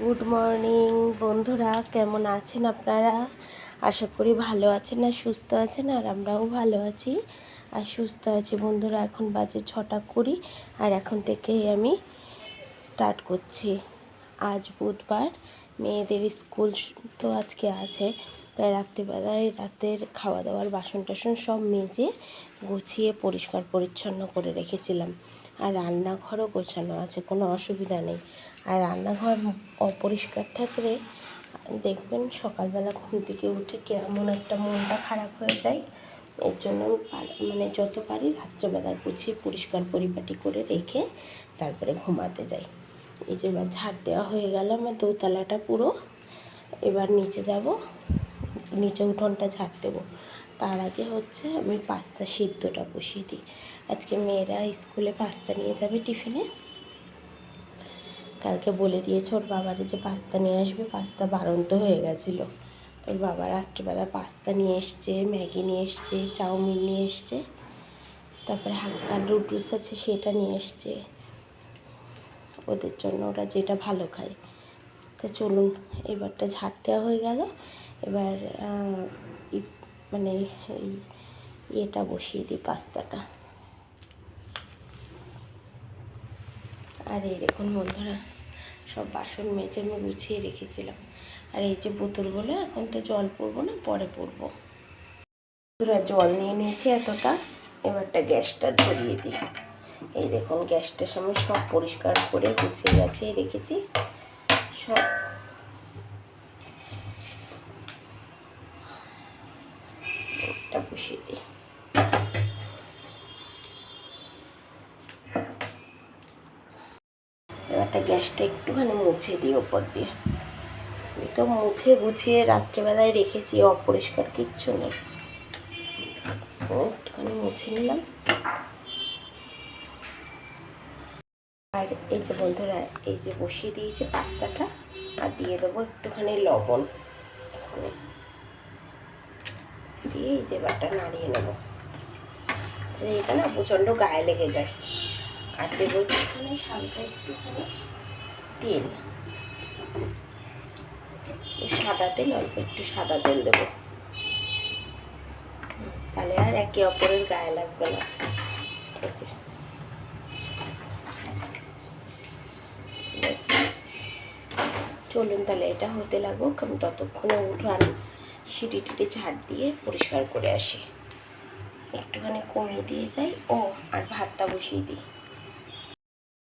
Good morning বন্ধুরা। কেমন আছেন আপনারা? আশা করি ভালো আছেন আর সুস্থ আছেন আর আমরাও ভালো আছি। আর সুস্থ আছি বন্ধুরা, এখন বাজে ছটা কুড়ি আর এখন থেকেই আমি স্টার্ট করছি। আজ বুধবার, মেয়েদের স্কুল তো আজকে আছে, তাই রাত্রিবেলায় রাতের খাওয়া দাওয়ার বাসন টাসন সব মেজে গুছিয়ে পরিষ্কার পরিচ্ছন্ন করে রেখেছিলাম। আর রান্নাঘরও গোছানো আছে, কোনো অসুবিধা নেই। আর রান্নাঘর অপরিষ্কার থাকলে দেখবেন সকালবেলা ঘুম থেকে উঠে কেমন একটা মনটা খারাপ হয়ে যায়। এর জন্য মানে যত পারি রাত্রেবেলা গুছিয়ে পরিষ্কার পরিপাটি করে রেখে তারপরে ঘুমাতে যাই। এই যে এবার ঝাড় দেওয়া হয়ে গেল আমার দোতলাটা পুরো। এবার নিচে যাব, নিচে উঠোনটা ঝাড় দেবো। তার আগে হচ্ছে আমি পাস্তা সিদ্ধটা বসিয়ে দিই। আজকে মেয়েরা স্কুলে পাস্তা নিয়ে যাবে টিফিনে। কালকে বলে দিয়েছে ওর বাবারে যে পাস্তা নিয়ে আসবে, পাস্তা বারন্ত হয়ে গেছিল। তোর বাবা রাত্রিবেলা পাস্তা নিয়ে এসছে, ম্যাগি নিয়ে এসছে, চাউমিন নিয়ে এসছে, তারপরে হাক্কা নুডলস আছে সেটা নিয়ে এসছে। ওদের জন্য ওরা যেটা ভালো খায়। তা চলুন, এবারটা ঝাড় দেওয়া হয়ে গেল। এবার মানে এই ইয়েটা বসিয়ে দিই, পাস্তাটা। আর এই দেখুন বন্ধুরা, সব বাসন মেজে আমি গুছিয়ে রেখেছিলাম। আর এই যে বোতলগুলো, এখন তো জল পড়ব না, পরে পড়ব। বন্ধুরা, জল নিয়ে নিয়েছি এতটা এবারটা গ্যাসটা ধরিয়ে দিই। এই দেখুন গ্যাসটার সামনে সব পরিষ্কার করে গুছিয়ে গাছিয়ে রেখেছি। সব এটা বসিয়ে এবারটা গ্যাসটা একটুখানি মুছে দিই ওপর দিয়ে। আমি তো মুছে গুছিয়ে রাত্রেবেলায় রেখেছি, অপরিষ্কার কিচ্ছু নেই। একটুখানি মুছে নিলাম। আর এই যে বন্ধুরা, এই যে বসিয়ে দিয়েছে পাস্তাটা, আর দিয়ে দেবো একটুখানি লবণ। এখানে দিয়ে এই যে এবারটা নাড়িয়ে নেব। এটা না প্রচণ্ড গায়ে লেগে যায়। আর দেবো একটুখানি হালকা একটুখানি তেল। সাদা তেল, অল্প একটু সাদা তেল দেবো। তাহলে আর একে অপরের গায়ে লাগবে না। চলুন তাহলে এটা হতে আমি ততক্ষণে উঠান। সিঁড়ি টিটি ঝাড় দিয়ে পরিষ্কার করে আসি। একটুখানি কমিয়ে দিয়ে যাই। ও, আর ভাতটা বসিয়ে দিই।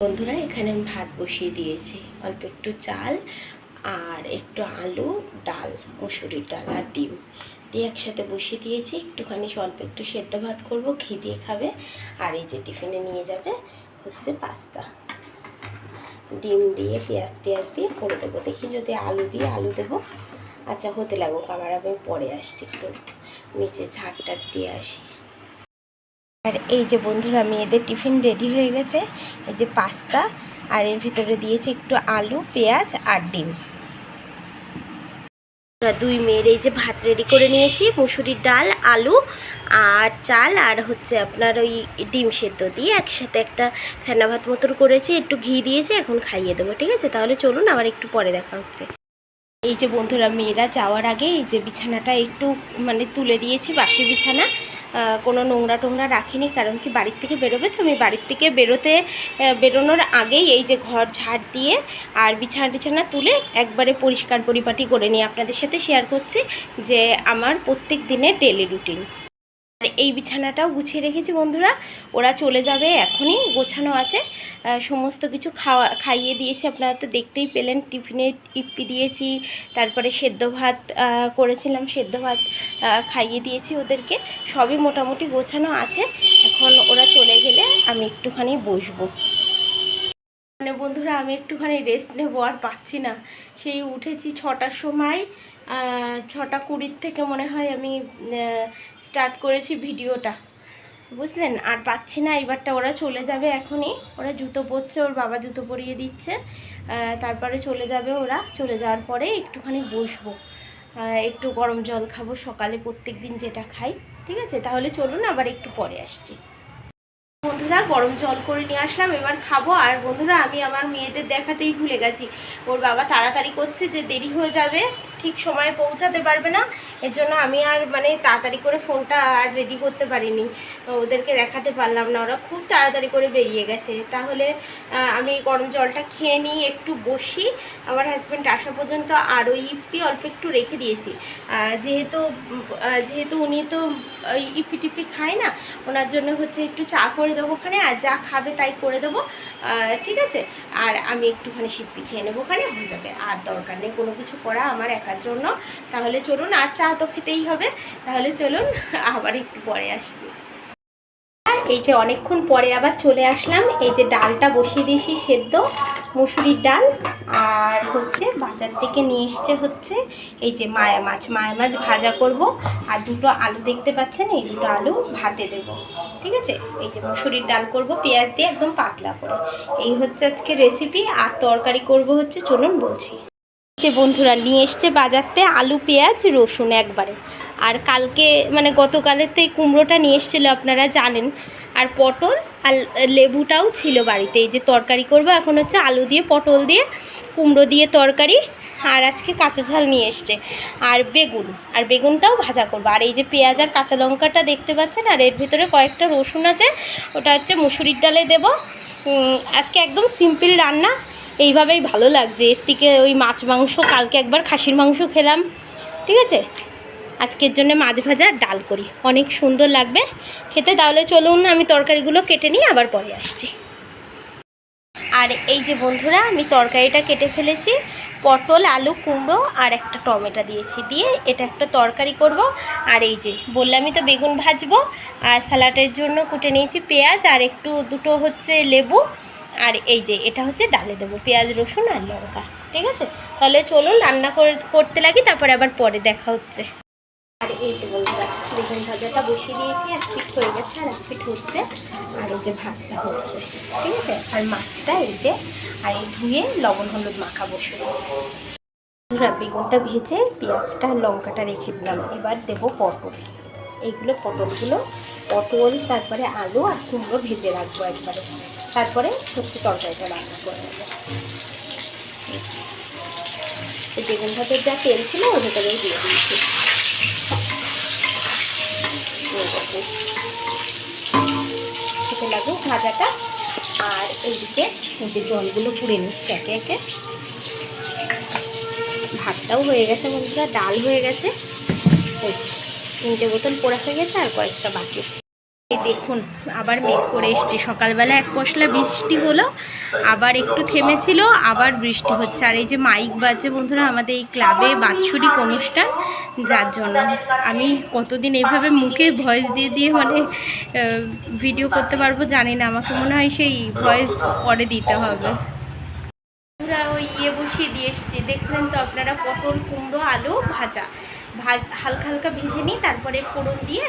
বন্ধুরা, এখানে আমি ভাত বসিয়ে দিয়েছি। অল্প একটু চাল আর একটু আলু, ডাল মুসুরির ডাল আর ডিম দিয়ে একসাথে বসিয়ে দিয়েছি। একটুখানি অল্প একটু সেদ্ধ ভাত করব, ঘি দিয়ে খাবে। আর এই যে টিফিনে নিয়ে যাবে হচ্ছে পাস্তা। ডিম দিয়ে পেঁয়াজ টেয়াজ দিয়ে করে দেবো। দেখি যদি আলু দিয়ে আলু দেবো। আচ্ছা হতে লাগুক আমার আমি পরে আসছি একটু। নিচে ঝাঁট টাট দিয়ে আসি। আর এই যে বন্ধুরা, মেয়েদের টিফিন রেডি হয়ে গেছে। এই যে পাস্তা, আর এর ভিতরে দিয়েছি একটু আলু, পেঁয়াজ আর ডিম। দুই মেয়ের এই যে ভাত রেডি করে নিয়েছি, মুসুরির ডাল, আলু আর চাল, আর হচ্ছে আপনার ওই ডিম সেদ্ধ দিয়ে একসাথে একটা ফেনা ভাত মতন করেছি। একটু ঘি দিয়েছি, এখন খাইয়ে দেবো, ঠিক আছে? তাহলে চলুন, আবার একটু পরে দেখা হচ্ছে। এই যে বন্ধুরা, মেয়েরা যাওয়ার আগে এই যে বিছানাটা একটু মানে তুলে দিয়েছি, বাসি বিছানা। কোনো নোংরা টোংরা রাখিনি, কারণ কি বাড়ির থেকে বেরোবে তো? আমি বাড়ির থেকে বেরোতে বেরোনোর আগেই এই যে ঘর ঝাড় দিয়ে আর বিছানা টিছানা তুলে একবারে পরিষ্কার পরিপাটি করে নিয়ে আপনাদের সাথে শেয়ার করছি যে আমার প্রত্যেক দিনের ডেলি রুটিন এই বিছানাটাও গুছিয়ে রেখেছি বন্ধুরা। ওরা চলে যাবে এখনই, গোছানো আছে। সমস্ত কিছু খাওয়া, খাইয়ে দিয়েছি, আপনারা তো দেখতেই পেলেন। টিফিনে ইপ্পি দিয়েছি, তারপরে সেদ্ধ ভাত করেছিলাম সেদ্ধ ভাত খাইয়ে দিয়েছি ওদেরকে। সবই মোটামুটি গোছানো আছে। এখন ওরা চলে গেলে আমি একটুখানি বসবো। মানে বন্ধুরা, আমি একটুখানি রেস্ট নেব, আর পাচ্ছি না। সেই উঠেছি ছটার সময় ছটা কুড়ির থেকে মনে হয় আমি স্টার্ট করেছি ভিডিওটা। বুঝলেন? আর পাচ্ছি না এবারটা ওরা চলে যাবে এখনই। ওরা জুতো পরছে, ওর বাবা জুতো পরিয়ে দিচ্ছে। তারপরে চলে যাবে ওরা। চলে যাওয়ার পরে একটুখানি বসবো। একটু গরম জল খাব সকালে প্রত্যেক দিন যেটা খাই। ঠিক আছে? তাহলে চলুন, আবার একটু পরে আসছি। বন্ধুরা, গরম জল করে নিয়ে আসলাম, এবার খাব। আর বন্ধুরা, আমি আমার মেয়েদের দেখাতেই ভুলে গেছি। ওর বাবা তাড়াতাড়ি করছে যে দেরি হয়ে যাবে। ঠিক সময়ে পৌঁছাতে পারবে না। এর জন্য আমি আর মানে তাড়াতাড়ি করে ফোনটা আর রেডি করতে পারিনি। ওদেরকে দেখাতে পারলাম না। ওরা খুব তাড়াতাড়ি করে বেরিয়ে গেছে। তাহলে আমি গরম জলটা খেয়ে নিই একটু বসি। আমার হাজব্যান্ড আসা পর্যন্ত আর ওই ইপি অল্প একটু রেখে দিয়েছি। যেহেতু যেহেতু উনি তো ইপি টিপি খায় না, ওনার জন্য হচ্ছে একটু চা করে দেবো ওখানে, আর যা খাবে তাই করে দেবো। ঠিক আছে? আর আমি একটুখানি সিপ্পি খেয়ে নেব ওখানে। হয়ে যাবে। আর দরকার নেই কোনো কিছু করা। আমার একার জন্য। তাহলে চলুন আর চা তো খেতেই হবে। তাহলে চলুন আবার একটু পরে আসছি। এই যে অনেকক্ষণ পরে আবার চলে আসলাম। এই যে ডালটা বসিয়ে দিয়েছি সেদ্ধ মুসুরির ডাল। আর হচ্ছে বাজার থেকে নিয়ে এসছে হচ্ছে এই যে মায়া মাছ। মায়া মাছ ভাজা করব। আর দুটো আলু দেখতে পাচ্ছেন? এই দুটো আলু ভাতে দেব। ঠিক আছে? এই যে মুসুরির ডাল করব, পেঁয়াজ দিয়ে একদম পাতলা করে। এই হচ্ছে আজকে রেসিপি আর তরকারি করব হচ্ছে, চলুন বলছি। যে বন্ধুরা নিয়ে এসছে বাজারতে আলু, পেঁয়াজ, রসুন একবারে। আর কালকে মানে গতকালের তো এই কুমড়োটা নিয়ে এসেছিল আপনারা জানেন। আর পটল আর লেবুটাও ছিল বাড়িতে। এই যে তরকারি করব, এখন হচ্ছে আলু দিয়ে, পটল দিয়ে, কুমড়ো দিয়ে তরকারি, আর আজকে কাঁচা ঝাল নিয়ে এসছে। আর বেগুন, আর বেগুনটাও ভাজা করব। আর এই যে পেঁয়াজ আর কাঁচা লঙ্কাটা দেখতে পাচ্ছেন, আর এর ভিতরে কয়েকটা রসুন আছে, ওটা হচ্ছে মুসুরির ডালে দেবো। আজকে একদম সিম্পল রান্না এইভাবেই ভালো লাগছে। এর থেকে ওই মাছ মাংস, কালকে একবার খাসির মাংস খেলাম। ঠিক আছে? আজকের জন্য মাছ ভাজা, ডাল করি। অনেক সুন্দর লাগবে। খেতে তাহলে চলুন, আমি তরকারিগুলো কেটে নিয়ে আবার পরে আসছি। আর এই যে বন্ধুরা, আমি তরকারিটা কেটে ফেলেছি। পটল, আলু, কুমড়ো আর একটা টমেটো দিয়েছি। দিয়ে এটা একটা তরকারি করব। আর এই যে, বললামই তো বেগুন ভাজবো। আর স্যালাডের জন্য কুটে নিয়েছি পেঁয়াজ আর একটু দুটো হচ্ছে লেবু। আর এই যে, এটা হচ্ছে ডালে দেবো, পেঁয়াজ, রসুন আর লঙ্কা, ঠিক আছে? তাহলে চলুন, রান্না করে, করতে লাগি, তারপরে আবার পরে দেখা হচ্ছে। আর এই যে বন্ধুরা, বেগুন ভাজাটা বসিয়ে দিয়েছি এক পিঠ হয়ে গেছে, আর পিঠ হচ্ছে আর এই যে ভাতটা হচ্ছে, ঠিক আছে? আর মাছটা এই যে, আর এই ধুয়ে লবণ হলুদ মাখা বসে বন্ধুরা, বেগুনটা ভেজে পেঁয়াজটা, লঙ্কাটা রেখে দিলাম, এবার দেবো পটল। এইগুলো পটলগুলো, পটল, তারপরে আলু আর কুমড়ো ভেজে রাখব একবারে। তারপরে হচ্ছে তরকারিটা রান্না করে নেব। বেগুন ভাতের যা তেল ছিল ওর ভেতরেই দিয়ে দিয়েছি। খেতে লাগুক ভাজাটা। আর এইদিকে যে জলগুলো পুড়ে নিচ্ছে একে একে, ভাতটাও হয়ে গেছে বন্ধুরা, ডাল হয়ে গেছে। তিনটে বোতল পোড়া হয়ে গেছে আর কয়েকটা বাকি। দেখুন, আবার মেঘ করে এসছে। সকালবেলা এক পশলা বৃষ্টি হলো, আবার একটু থেমেছিল, আবার বৃষ্টি হচ্ছে। আর এই যে মাইক বাজছে বন্ধুরা, আমাদের এই ক্লাবে বাৎসরিক অনুষ্ঠান, যার জন্য আমি কতদিন এইভাবে মুখে ভয়েস দিয়ে দিয়ে মানে ভিডিও করতে পারব জানি না। আমাকে মনে হয় সেই ভয়েস পরে দিতে হবে। ওই ইয়ে বসিয়ে দিয়ে এসেছি। দেখলেন তো আপনারা পটল কুমড়ো আলু ভাজা। ভাজ হালকা হালকা ভেজে নিই তারপরে ফোড়ন দিয়ে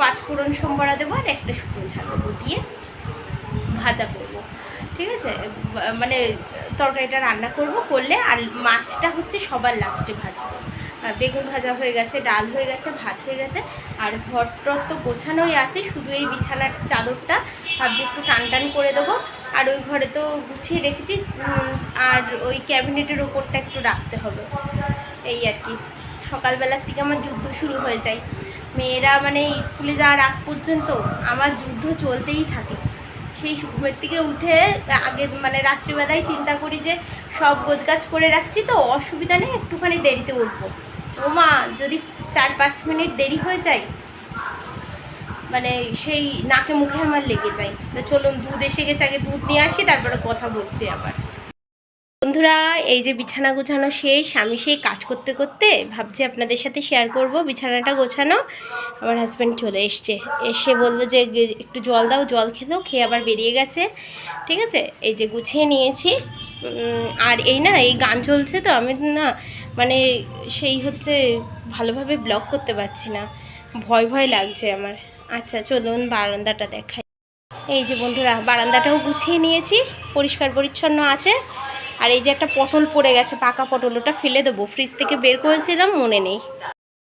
পাঁচ ফোড়ন সোমবারা দেবো আর একটা শুকনো ঝাল দেবো দিয়ে ভাজা করব। ঠিক আছে? মানে তরকারিটা রান্না করব, করলে আর মাছটা হচ্ছে সবার লাস্টে ভাজবো। বেগুন ভাজা হয়ে গেছে, ডাল হয়ে গেছে, ভাত হয়ে গেছে, আর ঘর টর তো গোছানোই আছে, শুধু এই বিছানার চাদরটা ভাবছি একটু টান টান করে দেবো। আর ওই ঘরে তো গুছিয়ে রেখেছি আর ওই ক্যাবিনেটের ওপরটা একটু রাখতে হবে। এই আর কি। সকালবেলার থেকে আমার যুদ্ধ শুরু হয়ে যায়। মেয়েরা মানে স্কুলে যাওয়ার আগ পর্যন্ত আমার যুদ্ধ চলতেই থাকে। সেই ঘুমের থেকে উঠে আগে মানে রাত্রিবেলায় চিন্তা করি যে সব গোছগাছ করে রাখছি তো, অসুবিধা নেই, একটুখানি দেরিতে উঠবো। ও মা, যদি চার পাঁচ মিনিট দেরি হয়ে যায় মানে সেই নাকে মুখে আমার লেগে যায়। তো চলুন, দুধ এসে গেছে, আগে দুধ নিয়ে আসি, তারপরে কথা বলছি আবার। বন্ধুরা, এই যে বিছানা গোছানো শেষ, আমি সেই কাজ করতে করতে ভাবছি আপনাদের সাথে শেয়ার করব। বিছানাটা গোছানো, আমার হাজব্যান্ড চলে এসছে। এসে বলল যে একটু জল দাও, জল খেতেও খেয়ে আবার বেরিয়ে গেছে। ঠিক আছে? এই যে গুছিয়ে নিয়েছি। আর এই না, এই গান চলছে তো, আমি না মানে সেই হচ্ছে ভালোভাবে ব্লগ করতে পারছি না। ভয় ভয় লাগছে আমার। আচ্ছা চলুন বারান্দাটা দেখাই। এই যে বন্ধুরা, বারান্দাটাও গুছিয়ে নিয়েছি পরিষ্কার পরিচ্ছন্ন আছে। আর এই যে একটা পটল পড়ে গেছে, পাকা পটল, ওটা ফেলে দেবো। ফ্রিজ থেকে বের করেছিলাম, মনে নেই।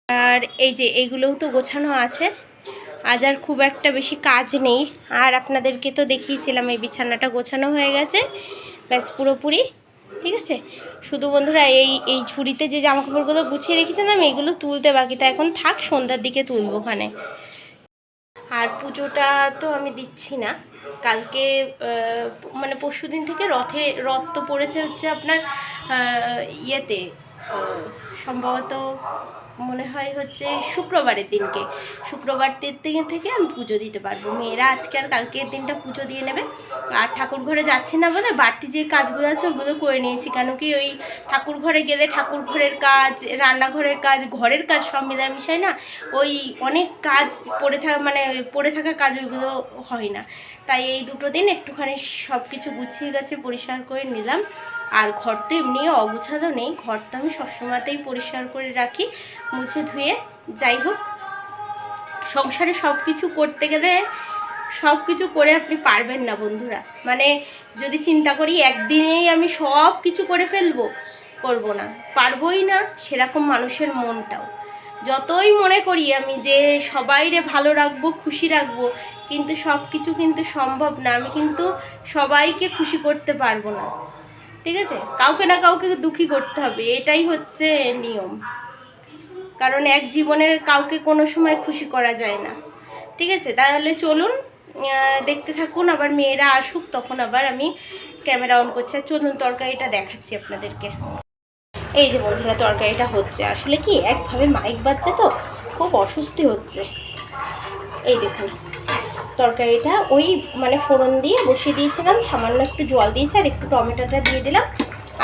আর এই যে এইগুলোও তো গোছানো আছে। আজ আর খুব একটা বেশি কাজ নেই। আর আপনাদেরকে তো দেখিয়েছিলাম, এই বিছানাটা গোছানো হয়ে গেছে। ব্যাস, পুরোপুরি। ঠিক আছে? শুধু বন্ধুরা, এই এই ঝুড়িতে যে জামা কাপড়গুলো গুছিয়ে রেখেছিলাম এইগুলো তুলতে বাকি। তা এখন থাক, সন্ধ্যার দিকে তুলবো ওখানে। আর পুজোটা তো আমি দিচ্ছি না। কালকে মানে পরশু দিন থেকে রথে রথ তো পড়েছে হচ্ছে আপনার ইয়েতে সম্ভবত মনে হয় হচ্ছে শুক্রবারের দিনকে। শুক্রবার দিন থেকে আমি পুজো দিতে পারব। মেয়েরা আজকে আর কালকের দিনটা পুজো দিয়ে নেবে। আর ঠাকুর ঘরে যাচ্ছি না বলে বাড়তি যে কাজগুলো আছে ওগুলো করে নিয়েছি। কেন কি ওই ঠাকুর ঘরে গেলে ঠাকুর ঘরের কাজ, রান্নাঘরের কাজ, ঘরের কাজ সব মিলামিশাই না ওই অনেক কাজ পড়ে থাকা মানে পড়ে থাকা কাজ ওইগুলো হয় না। তাই এই দুটো দিন একটুখানি সব কিছু গুছিয়ে গেছে, পরিষ্কার করে নিলাম। আর ঘর তো এমনি অগুছালো নেই। ঘর তো আমি সবসময়তেই পরিষ্কার করে রাখি, মুছে ধুয়ে। যাই হোক, সংসারে সব কিছু করতে গেলে সব কিছু করে আপনি পারবেন না বন্ধুরা। মানে যদি চিন্তা করি, একদিনেই আমি সব কিছু করে ফেলব, করব না। পারবই না সেরকম মানুষের মনটাও। যতই মনে করি আমি যে সবাইরে ভালো রাখব, খুশি রাখব, কিন্তু সব কিছু কিন্তু সম্ভব না। আমি কিন্তু সবাইকে খুশি করতে পারব না। ঠিক আছে? কাউকে না কাউকে দুঃখী করতে হবে, এটাই হচ্ছে নিয়ম। কারণ এক জীবনে কাউকে কোনো সময় খুশি করা যায় না। ঠিক আছে? তাহলে চলুন দেখতে থাকুন, আবার মেয়েরা আসুক, তখন আবার আমি ক্যামেরা অন করছি। আর চলুন, তরকারিটা দেখাচ্ছি আপনাদেরকে। এই যে বন্ধুরা, তরকারিটা হচ্ছে। আসলে কি, একভাবে মাইক বাজছে তো, খুব অস্বস্তি হচ্ছে। এই দেখুন। তরকারিটা ওই মানে ফোড়ন দিয়ে বসিয়ে দিয়েছিলাম, সামান্য একটু জল দিয়েছি আর একটু টমেটোটা দিয়ে দিলাম।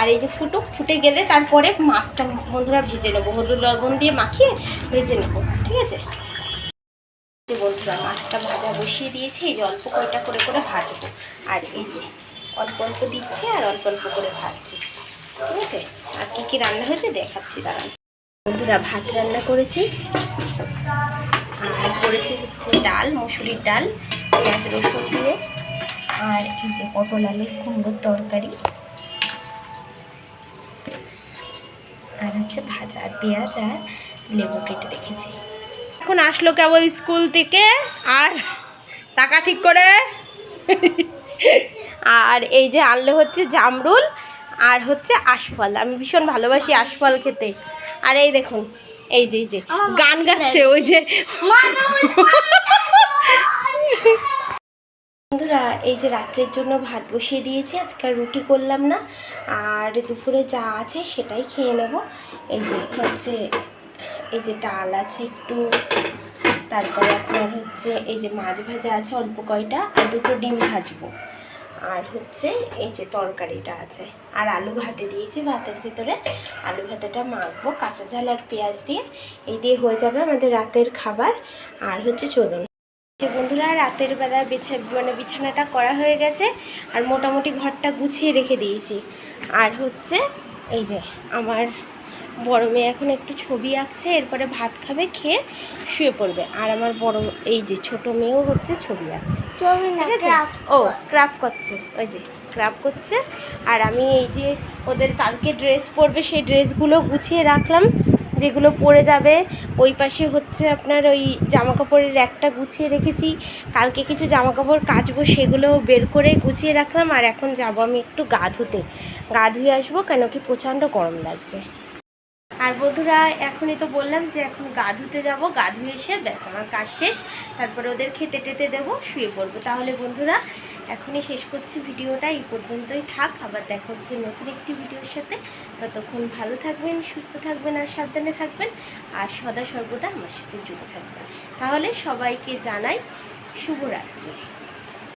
আর এই যে ফুটুক, ফুটে গেলে তারপরে মাছটা বন্ধুরা ভেজে নেব। হলুদ লবণ দিয়ে মাখিয়ে ভেজে নেব, ঠিক আছে? বন্ধুরা, মাছটা ভাজা বসিয়ে দিয়েছি, এই যে অল্প কয়টা করে করে ভাজবো। আর এই যে অল্প অল্প দিচ্ছে আর অল্প অল্প করে ভাজছি, ঠিক আছে? আর কী কী রান্না হয়েছে দেখাচ্ছি, দাঁড়ান। বন্ধুরা, ভাত রান্না করেছি। আর করেছি হচ্ছে ডাল, মুসুরির ডাল, পেঁয়াজ, রসুন দিয়ে, আর এই যে পটল আলুর কুমড়োর তরকারি। আর হচ্ছে ভাজা পেঁয়াজ আর লেবু কেটে রেখেছি। এখন আসলো কেবল স্কুল থেকে, আর টাকা ঠিক করে। আর এই যে আনলে হচ্ছে জামরুল, আর হচ্ছে আশফল। আমি ভীষণ ভালোবাসি আশফল খেতে। আর এই দেখুন এই যে এই যে গান গাচ্ছে ওই যে। বন্ধুরা এই যে রাত্রের জন্য ভাত বসিয়ে দিয়েছি আজকে আর রুটি করলাম না। আর দুপুরে যা আছে সেটাই খেয়ে নেব। এই যে হচ্ছে এই যে ডাল আছে একটু তারপরে আপনার হচ্ছে এই যে মাছ ভাজা আছে অল্প কয়টা আর দুটো ডিম ভাজবো। আর হচ্ছে এই যে তরকারিটা আছে। আর আলু ভাতে দিয়েছি, ভাতের ভিতরে আলু ভাতেটা মাখবো, কাঁচা ঝাল আর পেঁয়াজ দিয়ে। এই দিয়ে হয়ে যাবে আমাদের রাতের খাবার। আর হচ্ছে চলুন। যে বন্ধুরা, রাতের বেলা বিছা মানে বিছানাটা করা হয়ে গেছে, আর মোটামুটি ঘরটা গুছিয়ে রেখে দিয়েছি। আর হচ্ছে এই যে আমার বড় মেয়ে এখন একটু ছবি আঁকছে এরপরে ভাত খাবে খেয়ে শুয়ে পড়বে। আর আমার বড় এই যে ছোট মেয়েও হচ্ছে ছবি আঁকছে। ঠিক আছে? ও ক্রাফট করছে ওই যে ক্রাফট করছে। আর আমি এই যে ওদের কালকে ড্রেস পরবে সেই ড্রেসগুলো গুছিয়ে রাখলাম যেগুলো পরে যাবে। ওই পাশে হচ্ছে আপনার ওই জামা কাপড়ের একটা গুছিয়ে রেখেছি। কালকে কিছু জামা কাপড় কাচবো সেগুলো বের করে গুছিয়ে রাখলাম। আর এখন যাব আমি একটু গা ধুতে গা ধুয়ে আসব কেন কি প্রচণ্ড গরম লাগছে। আর বন্ধুরা, এখনই তো বললাম যে এখন গা ধুতে যাব। গা ধুয়ে এসে ব্যাস, আমার কাজ শেষ। তারপরে ওদের খেতে টেতে দেবো, শুয়ে পড়ব। তাহলে বন্ধুরা, এখনই শেষ করছি ভিডিওটা। এই পর্যন্তই থাক। আবার দেখা হচ্ছে নতুন একটি ভিডিওর সাথে। ততক্ষণ ভালো থাকবেন, সুস্থ থাকবেন আর সাবধানে থাকবেন। আর সদা সর্বদা আমার সাথে জুড়ে থাকবেন। তাহলে সবাইকে জানাই শুভরাত্রি।